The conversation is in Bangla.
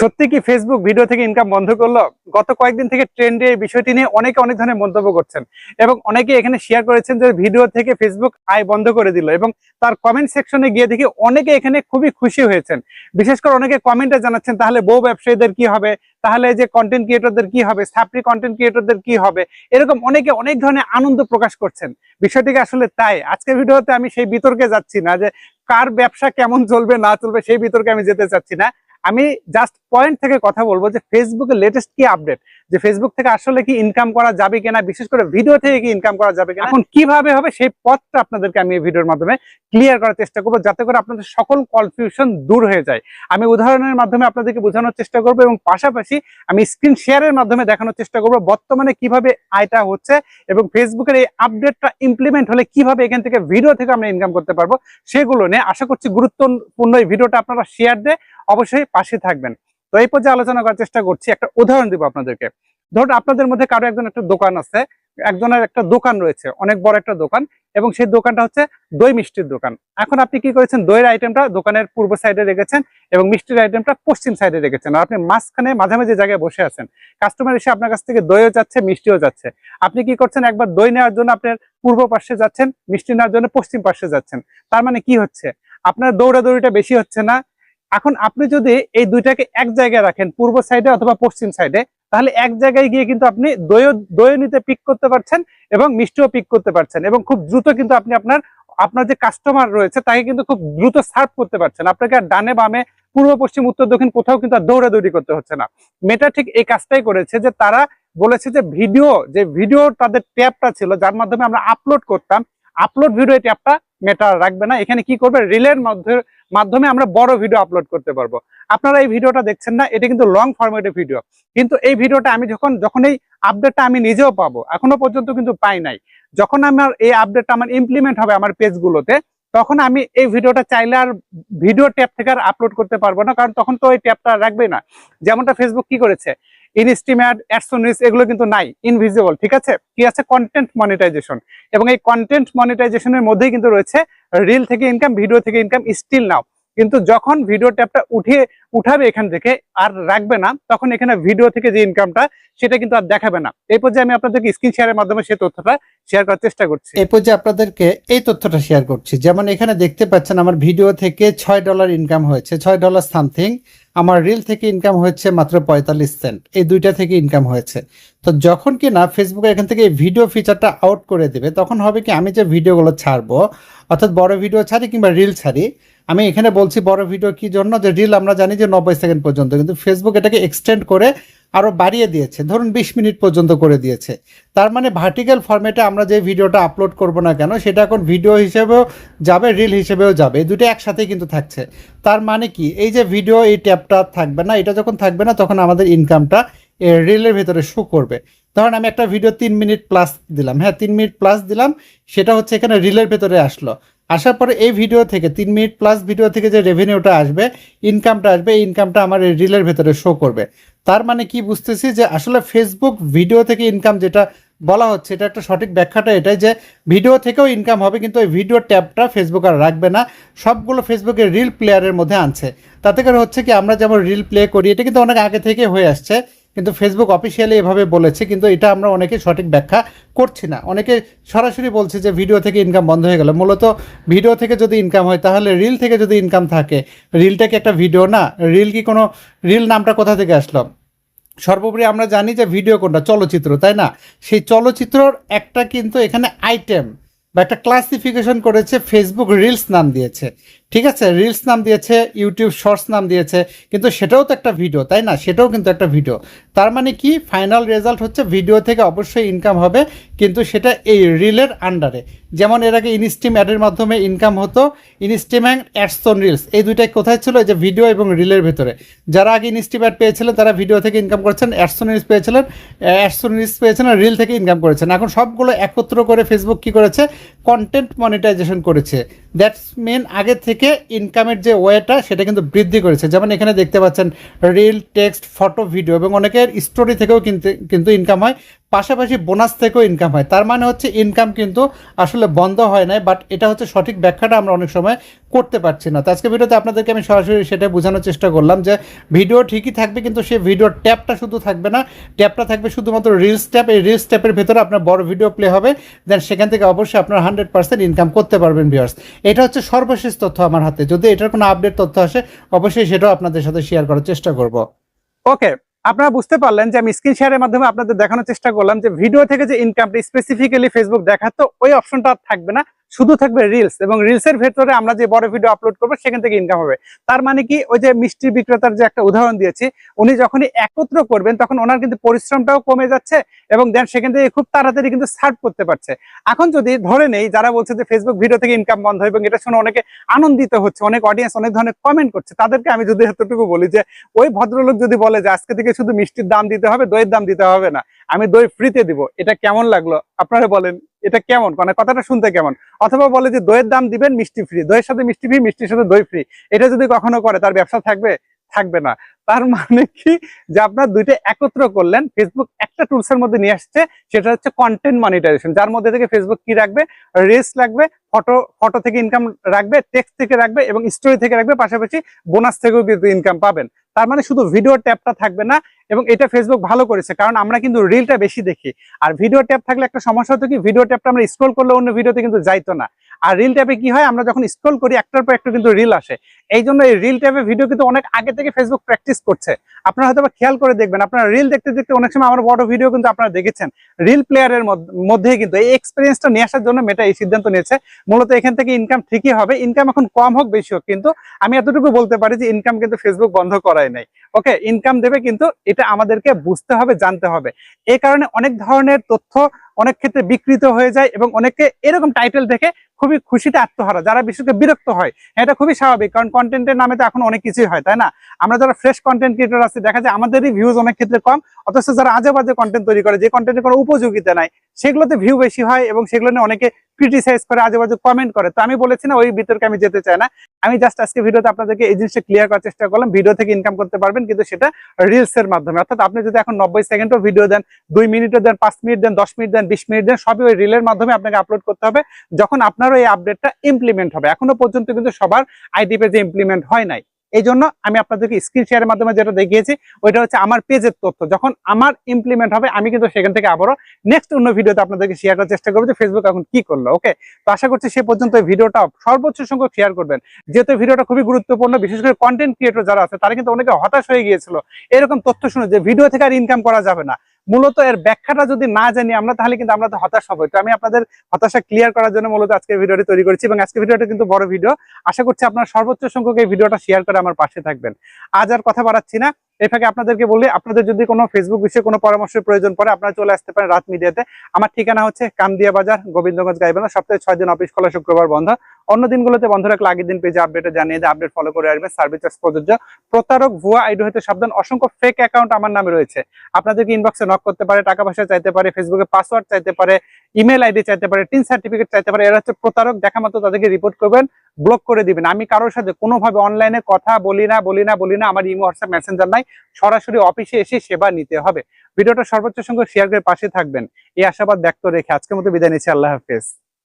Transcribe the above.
সত্যি কি ফেসবুক ভিডিও থেকে ইনকাম বন্ধ করল? গত কয়েকদিন থেকে ট্রেন্ডে এই বিষয়টি নিয়ে অনেকে অনেক ধরনের মন্তব্য করছেন এবং অনেকে এখানে শেয়ার করেছেন যে ভিডিও থেকে ফেসবুক আয় বন্ধ করে দিল এবং তার কমেন্ট সেকশনে গিয়ে দেখি অনেকে এখানে খুবই খুশি হয়েছেন। বিশেষ করে অনেকে কমেন্টে জানাচ্ছেন, তাহলে বউ ব্যবসায়ীদের কি হবে? তাহলে যে কন্টেন্ট ক্রিয়েটরদের কি হবে? সাপ্রি কন্টেন্ট ক্রিয়েটরদের কি হবে? এরকম অনেকে অনেক ধরনের আনন্দ প্রকাশ করছেন। বিষয়টিকে আসলে তাই। আজকের ভিডিওতে আমি সেই বিতর্কে যাচ্ছি না যে কার ব্যবসা কেমন চলবে, না চলবে, সেই বিতর্কে আমি যেতে চাচ্ছি না। আমি জাস্ট পয়েন্ট থেকে কথা বলব যে ফেসবুকের লেটেস্ট কি আপডেট যে ফেসবুক থেকে আসলে কি ইনকাম করা যাবে কিনা বিশেষ করে ভিডিও থেকে কি ইনকাম করা যাবে কিনা এখন কীভাবে হবে সেই পথটা আপনাদেরকে আমি এই ভিডিওর মাধ্যমে ক্লিয়ার করার চেষ্টা করব যাতে করে আপনাদের সকল কনফিউশন দূর হয়ে যায়। আমি উদাহরণের মাধ্যমে আপনাদেরকে বোঝানোর চেষ্টা করব এবং পাশাপাশি আমি স্ক্রিন শেয়ারের মাধ্যমে দেখানোর চেষ্টা করব বর্তমানে কীভাবে আয়টা হচ্ছে এবং ফেসবুকের এই আপডেটটা ইমপ্লিমেন্ট হলে কীভাবে এখান থেকে ভিডিও থেকে আমরা ইনকাম করতে পারব সেগুলো নিয়ে আশা করছি গুরুত্বপূর্ণ এই ভিডিওটা আপনারা শেয়ার দিয়ে অবশ্যই পাশে থাকবেন। তো এই পর্যায়ে আলোচনা করার চেষ্টা করছি, একটা উদাহরণ দিব আপনাদেরকে। ধরুন আপনাদের মধ্যে কারও একজন একটা দোকান আছে, একজনের একটা দোকান রয়েছে, অনেক বড় একটা দোকান, এবং সেই দোকানটা হচ্ছে দই মিষ্টির দোকান। এখন আপনি কি করেছেন? দইয়ের আইটেমটা দোকানের পূর্ব সাইডে রেখেছেন, এবং মিষ্টির আইটেমটা পশ্চিম সাইডে রেখেছেন। আর আপনি মাঝখানে, মাঝামাঝি জায়গায় বসে আছেন। কাস্টমার এসে আপনার কাছ থেকে দইও যাচ্ছে, মিষ্টিও যাচ্ছে। আপনি কি করছেন? একবার দই নেওয়ার জন্য আপনার পূর্ব পাশে যাচ্ছেন, মিষ্টি নেওয়ার জন্য পশ্চিম পাশে যাচ্ছেন। তার মানে কি হচ্ছে? আপনার দৌড়াদৌড়িটা বেশি হচ্ছে না এখন আপনি যদি এই দুইটাকে এক জায়গায় রাখেন, পূর্ব সাইডে অথবা পশ্চিম সাইডে তাহলে এক জায়গায় গিয়ে কিন্তু আপনি দই দই নিতে পিক করতে পারছেন এবং মিষ্টিও পিক করতে পারছেন এবং খুব দ্রুত কিন্তু আপনি আপনার আপনার যে কাস্টমার রয়েছে তাকে কিন্তু খুব দ্রুত সার্ভ করতে পারছেন। আপনাকে আর ডানে বামে পূর্ব, পশ্চিম, উত্তর, দক্ষিণ কোথাও কিন্তু আর দৌড়াদৌড়ি করতে হচ্ছে না। মেটা ঠিক এই কাজটাই করেছে যে তারা বলেছে যে ভিডিও যে ভিডিও তাদের ট্যাবটা ছিল, যার মাধ্যমে আমরা আপলোড করতাম আপলোড ভিডিও এই ট্যাবটা মেটা রাখবে না। এখানে কি করবে? রিলের মধ্যে, মাধ্যমে আমরা বড় ভিডিও আপলোড করতে পারব। আপনারা এই ভিডিওটা দেখছেন না, এটা কিন্তু লং ফরম্যাটের ভিডিও কিন্তু এই ভিডিওটা আমি যখন যখন এই আপডেটটা আমি নিজেও পাবো, এখনও পর্যন্ত কিন্তু পাই নাই। যখন আমার এই আপডেটটা আমার ইমপ্লিমেন্ট হবে আমার পেজগুলোতে তখন আমি এই ভিডিওটা চাইলে আর ভিডিও ট্যাব থেকে আর আপলোড করতে পারব না, কারণ তখন তো ওই ট্যাবটা রাখবে না। যেমনটা ফেসবুক কি করেছে? ইনস্টিমেট অ্যাডসোনিস এগুলো কিন্তু নাই ইনভিজিবল ঠিক আছে? কি আছে? কন্টেন্ট মনিটাইজেশন এবং এই কন্টেন্ট মনিটাইজেশনের মধ্যেই কিন্তু রয়েছে রিল থেকে ইনকাম ভিডিও থেকে ইনকাম স্টিল নাও কিন্তু যখন ভিডিও ট্যাবটা উঠিয়ে উঠাবে এখান থেকে, আর রাখবে না, তখন এখানে ভিডিও থেকে যে ইনকামটা সেটা কিন্তু আর দেখাবে না। এই পর্যায়ে আমি আপনাদেরকে স্ক্রিন শেয়ারের মাধ্যমে সেই তথ্যটা শেয়ার করার চেষ্টা করছি। এই পর্যায়ে আপনাদেরকে এই তথ্যটা শেয়ার করছি। যেমন এখানে দেখতে পাচ্ছেন, আমার ভিডিও থেকে ছয় ডলার ইনকাম হয়েছে, ছয় ডলার সামথিং আমার রিল থেকে ইনকাম হয়েছে মাত্র পঁয়তাল্লিশ সেন্ট এই দুইটা থেকে ইনকাম হয়েছে। তো যখন কি না ফেসবুকে এখান থেকে ভিডিও ফিচারটা আউট করে দেবে, তখন হবে কি আমি যে ভিডিওগুলো ছাড়বো, অর্থাৎ বড় ভিডিও ছাড়ি কিংবা রিল ছাড়ি আমি এখানে বলছি বড় ভিডিও কি জন্য? যে রিল আমরা জানি যে নব্বই সেকেন্ড পর্যন্ত, কিন্তু ফেসবুক এটাকে এক্সটেন্ড করে আরও বাড়িয়ে দিয়েছে। ধরুন বিশ মিনিট পর্যন্ত করে দিয়েছে। তার মানে ভার্টিক্যাল ফরম্যাটে আমরা যে ভিডিওটা আপলোড করব না কেন, সেটা এখন ভিডিও হিসেবেও যাবে রিল হিসেবেও যাবে। এই দুটো একসাথেই কিন্তু থাকছে। তার মানে কি? এই যে ভিডিও এই ট্যাবটা থাকবে না, এটা যখন থাকবে না, তখন আমাদের ইনকামটা রিলের ভেতরে শো করবে। ধরুন আমি একটা ভিডিও তিন মিনিট প্লাস দিলাম। হ্যাঁ তিন মিনিট প্লাস দিলাম, সেটা হচ্ছে এখানে রিলের ভেতরে আসলো। আসার পরে এই ভিডিও থেকে, তিন মিনিট প্লাস ভিডিও থেকে যে রেভিনিউটা আসবে ইনকামটা আসবে, এই ইনকামটা আমার এই রিলের ভেতরে শো করবে। তার মানে কি বুঝতেছি যে আসলে ফেসবুক ভিডিও থেকে ইনকাম যেটা বলা হচ্ছে, এটা একটা সঠিক ব্যাখ্যাটা এটাই যে ভিডিও থেকেও ইনকাম হবে, কিন্তু ওই ভিডিও ট্যাবটা ফেসবুক আর রাখবে না। সবগুলো ফেসবুকের রিল প্লেয়ারের মধ্যে আনছে। তাতে করে হচ্ছে কি, আমরা যেমন রিল প্লে করি, এটা কিন্তু অনেক আগে থেকে হয়ে আসছে। কিন্তু ফেসবুক অফিসিয়ালি এভাবে বলেছে, কিন্তু এটা আমরা অনেকে সঠিক ব্যাখ্যা করছি না। অনেকে সরাসরি বলছে যে ভিডিও থেকে ইনকাম বন্ধ হয়ে গেল। মূলত ভিডিও থেকে যদি ইনকাম হয়, তাহলে রিল থেকে যদি ইনকাম থাকে রিলটা কি একটা ভিডিও না? রিল কি কোনো রিল নামটা কোথা থেকে আসলো? সর্বোপরি আমরা জানি যে ভিডিও কোনটা? চলচ্চিত্র, তাই না? সেই চলচ্চিত্রর একটা কিন্তু এখানে আইটেম বা একটা ক্লাসিফিকেশন করেছে ফেসবুক রিলস নাম দিয়েছে। ঠিক আছে রিলস নাম দিয়েছে ইউটিউব শর্টস নাম দিয়েছে, কিন্তু সেটাও তো একটা ভিডিও তাই না? সেটাও কিন্তু একটা ভিডিও তার মানে কি? ফাইনাল রেজাল্ট হচ্ছে ভিডিও থেকে অবশ্যই ইনকাম হবে, কিন্তু সেটা এই রিলের আন্ডারে যেমন এর আগে ইনস্টিম অ্যাডের মাধ্যমে ইনকাম হতো ইনস্টিম অ্যান্ড অ্যাডসন রিলস এই দুইটাই কোথায় ছিল? যে ভিডিও এবং রিলের ভেতরে। যারা আগে ইনস্টিম অ্যাড পেয়েছিলেন, তারা ভিডিও থেকে ইনকাম করেছেন অ্যাডসন রিলস পেয়েছিলেন অ্যাডসন রিলস পেয়েছিলেন রিল থেকে ইনকাম করেছেন। এখন সবগুলো একত্র করে ফেসবুক কি করেছে? কন্টেন্ট মনিটাইজেশন করেছে। দ্যাটস মেন আগে থেকে ইনকামের যে ওয়েটা সেটা কিন্তু বৃদ্ধি করেছে। যেমন এখানে দেখতে পাচ্ছেন রিল টেক্সট ফটো ভিডিও এবং অনেকের স্টোরি থেকেও কিন্তু কিন্তু ইনকাম হয়। পাশাপাশি বোনাস থেকেও ইনকাম হয়। তার মানে হচ্ছে ইনকাম কিন্তু আসলে বন্ধ হয় নাই বাট এটা হচ্ছে সঠিক ব্যাখ্যাটা আমরা অনেক সময় করতে পারছি না। তো আজকে ভিডিওতে আপনাদেরকে আমি সরাসরি সেটা বোঝানোর চেষ্টা করলাম যে ভিডিও ঠিকই থাকবে, কিন্তু সেই ভিডিওর ট্যাপটা শুধু থাকবে না, ট্যাপটা থাকবে শুধুমাত্র রিলস ট্যাপ। এই রিলস ট্যাপের ভেতরে আপনার বড় ভিডিও প্লে হবে দেন সেখান থেকে অবশ্যই আপনার হান্ড্রেড পার্সেন্ট ইনকাম করতে পারবেন ভিউয়ার্স এটা হচ্ছে সর্বশেষ তথ্য আমার হাতে। যদি এটার কোনো আপডেট তথ্য আসে, অবশ্যই সেটাও আপনাদের সাথে শেয়ার করার চেষ্টা করব। ওকে আপনারা বুঝতে পারলেন যে আমি স্ক্রিন শেয়ারের মাধ্যমে আপনাদের দেখানোর চেষ্টা করলাম যে ভিডিও থেকে যে ইনকামটা স্পেসিফিক্যালি ফেসবুক দেখাতো, ওই অপশনটা থাকবে না। শুধু থাকবে রিলস এবং রিলসের ভেতরে আমরা যে বড় ভিডিও আপলোড করব, সেখান থেকে ইনকাম হবে। তার মানে কি, ওই যে মিষ্টি বিক্রেতার যে একটা উদাহরণ দিয়েছি, উনি যখনই একত্র করবেন, তখন ওনার কিন্তু পরিশ্রমটাও কমে যাচ্ছে এবং দেন সেখান থেকে খুব তাড়াতাড়ি কিন্তু সার্ভ করতে পারছে। এখন যদি ধরে নেই, যারা বলছে যে ফেসবুক ভিডিও থেকে ইনকাম বন্ধ হয় এবং এটা শুনে অনেকে আনন্দিত হচ্ছে, অনেক অডিয়েন্স অনেক ধরনের কমেন্ট করছে, তাদেরকে আমি যদি এতটুকু বলি যে, ওই ভদ্রলোক যদি বলে যে, আজকে থেকে শুধু মিষ্টির দাম দিতে হবে, দইয়ের দাম দিতে হবে না, আমি দই ফ্রিতে দিব, এটা কেমন লাগল? আপনারা বলেন। এটা কেমন? মানে কথাটা শুনতে কেমন? অথবা বলে যে দইয়ের দাম দিবেন মিষ্টি ফ্রি দইয়ের সাথে মিষ্টি ফ্রি মিষ্টির সাথে দই ফ্রি এটা যদি কখনো করে, তার ব্যবসা থাকবে? থাকবে না। তার মানে কি? যে আপনার দুইটা একত্র করলেন ফেসবুক একটা টুলস এর মধ্যে নিয়ে আসছে, সেটা হচ্ছে কন্টেন্ট মনিটাইজেশন যার মধ্যে থেকে ফেসবুক কি রাখবে? রেস রাখবে ফটো ফটো থেকে ইনকাম রাখবে টেক্সট থেকে রাখবে এবং স্টোরি থেকে রাখবে, পাশাপাশি বোনাস থেকেও কিন্তু ইনকাম পাবেন। তার মানে শুধু ভিডিও ট্যাবটা থাকবে না এবং এটা ফেসবুক ভালো করেছে, কারণ আমরা কিন্তু রিলটা বেশি দেখি। আর ভিডিও ট্যাব থাকলে একটা সমস্যা হতো কি? ভিডিও ট্যাবটা আমরা স্ক্রল করলে অন্য ভিডিওতে কিন্তু যাইতো না। আর রিল ট্যাবে কি হয়? আমরা যখন স্ক্রল করি, একটার পর একটা কিন্তু রিল আসে। এই জন্য এই রিল ট্যাবে ভিডিও কিন্তু অনেক আগে থেকে ফেসবুক প্র্যাকটিস করছে। আপনারা হয়তো খেয়াল করে দেখবেন, আপনারা রিল দেখতে দেখতে অনেক সময় আমার বড় ভিডিও কিন্তু আপনারা দেখেছেন। রিল প্লেয়ারের মধ্যে কিন্তু এই এক্সপিরিয়েন্সটা নিয়ে আসার জন্য মেটা এই সিদ্ধান্ত নিয়েছে। মূলত এখান থেকে ইনকাম ঠিকই হবে। ইনকাম এখন কম হোক, বেশি হোক, কিন্তু আমি এতটুকু বলতে পারি যে ইনকাম কিন্তু ফেসবুক বন্ধ করাই নাই। ওকে ইনকাম দেবে কিন্তু এটা আমাদেরকে বুঝতে হবে, জানতে হবে। এই কারণে অনেক ধরনের তথ্য অনেক ক্ষেত্রে বিকৃত হয়ে যায় এবং অনেকে এরকম টাইটেল দেখে খুবই খুশিতে আত্মহারা যারা বিশেষ বিরক্ত হয় হ্যাঁ, এটা খুবই স্বাভাবিক কারণ কন্টেন্টের নামে তো এখন অনেক কিছুই হয় তাই না? আমরা যারা ফ্রেশ কন্টেন্ট ক্রিয়েটর আছে দেখা যায় আমাদেরই ভিউজ অনেক ক্ষেত্রে কম অথচ যারা আজে বাজে কন্টেন্ট তৈরি করে যে কন্টেন্টের কোনো উপযোগিতা নাই সেগুলোতে ভিউ বেশি হয় এবং সেগুলো নিয়ে অনেকে ক্রিটিসাইজ করে আজে বাজে কমেন্ট করে। তো আমি বলেছি না, ওই বিতর্কে আমি যেতে চাই না। আমি জাস্ট আজকে ভিডিওতে আপনাদেরকে এই জিনিসটা ক্লিয়ার করার চেষ্টা করলাম। ভিডিও থেকে ইনকাম করতে পারবেন, কিন্তু সেটা রিলস এর মাধ্যমে। অর্থাৎ আপনি যদি এখন নব্বই সেকেন্ডও ভিডিও দেন, দুই মিনিটও দেন, পাঁচ মিনিট দেন, দশ মিনিট দেন, বিশ মিনিট দেন, সবই ওই রিলের মাধ্যমে আপনাকে আপলোড করতে হবে। যখন আপনারও এই আপডেটটা ইমপ্লিমেন্ট হবে। এখনও পর্যন্ত কিন্তু সবার আইডি পেজে ইমপ্লিমেন্ট হয় নাই। এই জন্য আমি আপনাদেরকে স্ক্রিন শেয়ারের মাধ্যমে যেটা দেখিয়েছি, ওইটা হচ্ছে আমার পেজের তথ্য। যখন আমার ইমপ্লিমেন্ট হবে, আমি কিন্তু সেখান থেকে আবারও নেক্সট অন্য ভিডিওতে আপনাদেরকে শেয়ার করার চেষ্টা করব যে ফেসবুক এখন কি করল ওকে তো আশা করছি সে পর্যন্ত ভিডিওটা সর্বোচ্চ সংখ্যক শেয়ার করবেন। যেহেতু ভিডিওটা খুবই গুরুত্বপূর্ণ, বিশেষ করে কন্টেন্ট ক্রিয়েটর যারা আছে, তারা কিন্তু অনেকে হতাশ হয়ে গিয়েছিল। এরকম তথ্য শুনে যে ভিডিও থেকে আর ইনকাম করা যাবে না। মূলত এর ব্যাখ্যাটা যদি না জানি আমরা, তাহলে কিন্তু আমরা তো হতাশ হব। তো আমি আপনাদের হতাশা ক্লিয়ার করার জন্য মূলত আজকে ভিডিওটি তৈরি করেছি এবং আজকে ভিডিওটা কিন্তু বড় ভিডিও। আশা করছি আপনার সর্বোচ্চ সংখ্যক এই ভিডিওটা শেয়ার করে আমার পাশে থাকবেন। আজ আর কথা বাড়াচ্ছি না। এই ফাঁকে আপনাদেরকে বলি, আপনাদের যদি কোনো ফেসবুক বিষয়ে কোনো পরামর্শের প্রয়োজন পড়ে, আপনারা চলে আসতে পারেন রাত মিডিয়াতে। আমার ঠিকানা হচ্ছে কামদিয়া বাজার, গোবিন্দগঞ্জ, গাইবান্ধা। সপ্তাহে ছয় দিন অফিস খোলা শুক্রবার বন্ধ। অন্য দিনগুলোতে বন্ধ রাখলে আগের দিন পেজে আপডেটে জানিয়ে দেয় আপডেট ফলো করে আসবেন সার্ভিস চার্জ প্রযোজ্য। প্রতারক ভুয়া আইডি হতে সাবধান। অসংখ্য ফেক অ্যাকাউন্ট আমার নামে রয়েছে। আপনাদেরকে ইনবক্সে নক করতে পারে, টাকা পয়সা চাইতে পারে ফেসবুকে পাসওয়ার্ড চাইতে পারে ইমেল আইডি চাইতে পারে টিন সার্টিফিকেট চাইতে পারে, এরা হচ্ছে প্রতারক। দেখা মাত্র তাদেরকে রিপোর্ট করবেন ব্লক করে দিবেন। আমি কারোর সাথে কোনোভাবে অনলাইনে কথা বলি না বলি না বলি না, আমার ইমো হোয়াটসঅ্যাপ মেসেঞ্জার নাই। সরাসরি অফিসে এসে সেবা নিতে হবে। ভিডিওটা সর্বোচ্চ সংখ্যক শেয়ার করে পাশে থাকবেন। এই আশাবাদ ব্যক্ত রেখে আজকের মতো বিদায় নিচ্ছি। আল্লাহ হাফেজ।